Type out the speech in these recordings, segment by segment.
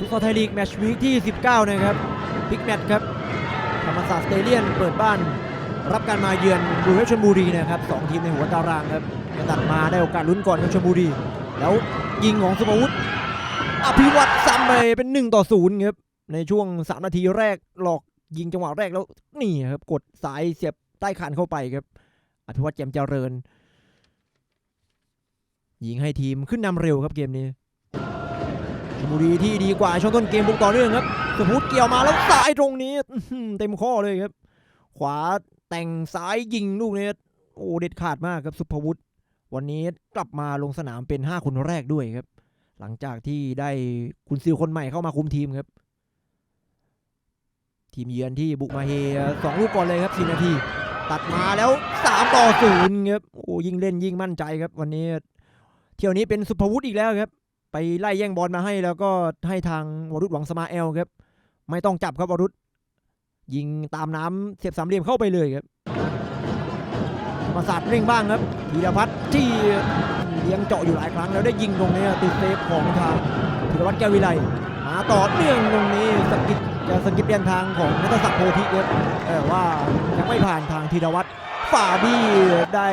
ฟุตซอลไทยลีกแมตช์วีคที่ 19 นะครับพิกแมตช์ครับธรรมศาสตร์สเตเดียนเปิดบ้าน รับการมาเยือนบูเวชลบุรีนะครับสองทีมในหัวตารางครับจะตัดมาได้โอกาสลุ้นก่อนกับชลบุรี แล้วยิงของสุภวุฒิอภิวัตรซ้ำไปเป็น 1 ต่อ0ครับในช่วง 3 นาทีแรกหลอกยิงจังหวะแรกแล้วนี่ครับกดสายเสียบใต้คานเข้าไปครับ อภิวัตรแจ่มเจริญ ยิงให้ทีมขึ้นนำเร็วครับเกมนี้ บุรีที่ดีกว่าช่วงต้นเกมบุกต่อเนื่องครับสุภวุฒิเกี่ยวมาแล้วซ้ายตรงนี้เต็มข้อเลยครับ ขวาแต่งซ้ายยิงลูกนี้โอ้เด็ดขาดมากครับสุภวุฒิวันนี้กลับมาลงสนามเป็น 5 คนแรกด้วยครับ หลังจากที่ได้คุณซิลคนใหม่เข้ามาคุมทีมครับ ทีมเยือนที่บุกมาเฮสองลูกก่อนเลยครับ4นาที ตัดมาแล้ว3ต่อ0ครับโอ้ยิงเล่นยิงมั่นใจครับ วันนี้ เที่ยวนี้เป็นสุภวุฒิอีกแล้วครับ ไปไล่แย่งบอลมาให้แล้วก็ให้ทางวรุษหวังสมาเอลครับ ไม่ต้องจับครับวรุษยิงตามน้ำเสียบสามเหลี่ยมเข้าไปเลยครับธรรมศาสตร์เร่งบ้างครับธีรพัฒน์ที่เลี้ยงเจาะอยู่หลายครั้งแล้วได้ยิงตรงนี้ติดเซฟของทางธีรวัตรแก้ววิไลมาต่อเนื่องตรงนี้สกิดจะสกิดเลียนทางของนัทศักดิ์โพธิครับแต่ว่ายังไม่ผ่านทางธีรวัตรฝ่าบี้ได้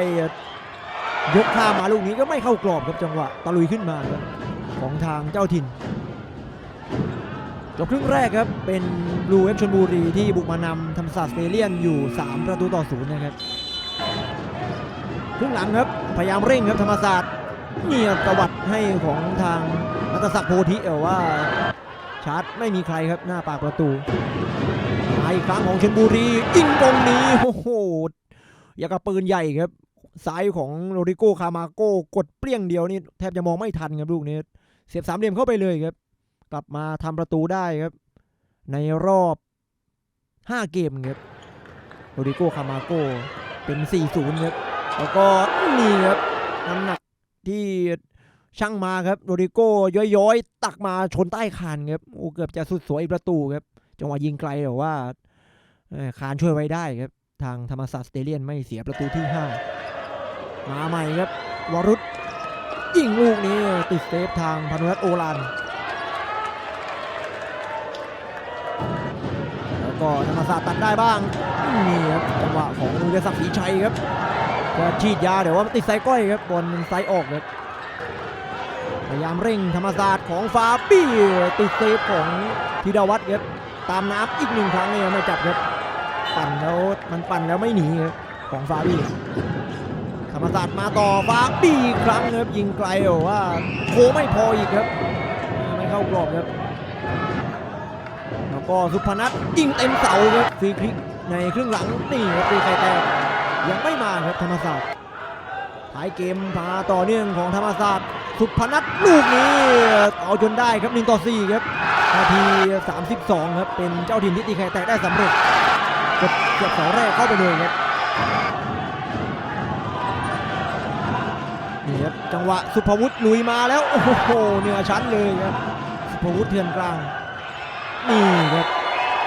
ยกข้ามมาลูกนี้ก็ไม่เข้ากรอบครับจังหวะตะลุยขึ้นมาครับ ของทางเจ้าถิ่นจบครึ่งแรกครับ เป็นบลูเอฟชลบุรีที่บุกมานำธรรมศาสตร์สเตเลียนอยู่ 3 ประตูต่อศูนย์นะครับครึ่งหลังครับพยายามเร่งครับธรรมศาสตร์เนี่ยตวัดให้ของทางนัทศักดิ์โพธิแต่ว่าชาร์จไม่มีใครครับหน้าปากประตูมาอีกครั้งของชลบุรียิงตรงนี้โอ้โหอยางกับปืนใหญ่ครับซ้ายของโรดิโกคามาโกกดเปรี้ยงเดียวนี่แทบจะมองไม่ทันครับลูกนี้ เสียบสามเหลี่ยมเข้าไปเลยครับ กลับมาทำประตูได้ครับ ในรอบ 5 เกมครับโรดิโกคามาโกเป็น 4-0ครับแล้วก็นี่ครับน้ำหนักที่ช่างมาครับโรดิโกย้อยๆ ตักมาชนใต้คานครับโอ้เกือบจะสุดสวยประตูครับจังหวะยิงไกลแต่ว่าคานช่วยไว้ได้ครับ ทางธรรมศาสตร์สเตเลียนไม่เสียประตูที่ 5 มาใหม่ครับ วรุษยิงลูกนี้ ติดเซฟทางพานุรัตน์โอรันแล้วก็ธรรมศาสตร์ตัดได้บ้างนี่ครับจังหวะของอุดศักดิ์ศรีชัยครับจะฉีดยาเดี๋ยวว่าติดไซก้อยครับบอลมันไซออกครับพยายามเร่งธรรมศาสตร์ของฟาบี้ติดเซฟของธีรวัตรครับตามน้ำอีกหนึ่งครั้งเนี่ยไม่จับครับปั่นแล้วมันปั่นแล้วไม่หนีครับของฟาบี้ รรมศาสตร์มาต่อฟ้าบีครั้งนะครับยิงไกลว่าโคไม่พออีกครับไม่เข้ากรอบครับ แล้วก็สุพนัทยิงเต็มเสาครับฟรีคลิกในครึ่งหลังนี่ครับตีไข่แตกยังไม่มาครับธรรมศาสตร์ท้ายเกมพาต่อเนื่องของธรรมศาสตร์สุพนัทลูกนี้เอาจนได้ครับ1ต่อ4ครับนาที 32 ครับ เป็นเจ้าถิ่นที่ตีไข่แตกได้สำเร็จกดเสียบเสาแรกเข้าไปเลยครับ นี่ครับ จังหวะสุภวุฒิลุยมาแล้ว โอ้โหเหนือชั้นเลยครับสุภวุฒิเถื่อนกลาง นี่ครับ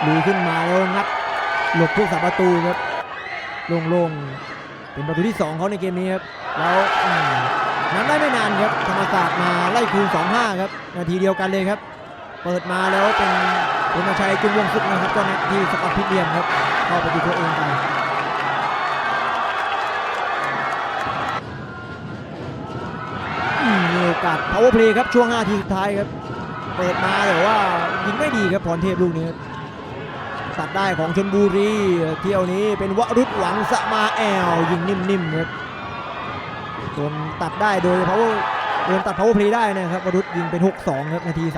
ลุยขึ้นมาแล้วงัดหลบพวกสาประตูครับโล่งๆเป็นประตูที่ 2เขาในเกมนี้ครับแล้วนั้นได้ไม่นานครับธรรมศาสตร์มาไล่คืน2-5 ครับ นาทีเดียวกันเลยครับ เปิดมาแล้วเป็นเป็นชัยจุนวงศ์สุขนะครับก็นัดที่สกัดพิเรียมครับเข้าประตูตัวเองไป อกาส power play ครับช่วง5ทีสุดท้ายครับเปิดมาแต่ว่ายิงไม่ดีครับพรเทพลูกนี้ตัดได้ของชนบุรีเที่ยวนี้เป็นวรุษหวังสมาแอลยิงนิ่มๆครับโดนตัดได้โดย power โดนตัด power play ได้นะครับวรุษยิงเป็น 6-2 ครับนาที 36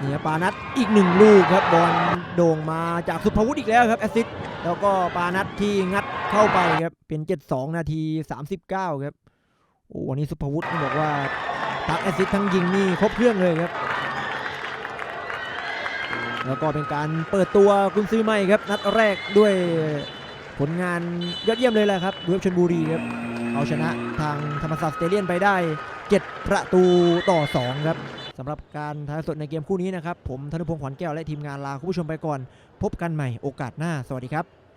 นี่ครับปานัทอีกหนึ่งลูกครับบอลโด่งมาจากสุภวุฒิอีกแล้วครับแอสซิสต์ แล้วก็ปานัทที่งัดเข้าไปครับ เป็น72นาที39ครับ โอ้วันนี้สุภวุฒิต้องบอกว่าทั้งแอซิสทั้งยิงนี่ครบเครื่องเลยครับ แล้วก็เป็นการเปิดตัวกุนซือใหม่ครับ นัดแรกด้วยผลงานยอดเยี่ยมเลยแหละครับเวฟชนบุรีครับ เอาชนะทางธรรมศาสตร์สเตเลียนไปได้ 7 ประตูต่อ 2 ครับ สำหรับการถ่ายทอดสดในเกมคู่นี้นะครับ ผมธนุพงศ์ขวัญแก้วและทีมงานลาคุณผู้ชมไปก่อน พบกันใหม่โอกาสหน้า สวัสดีครับ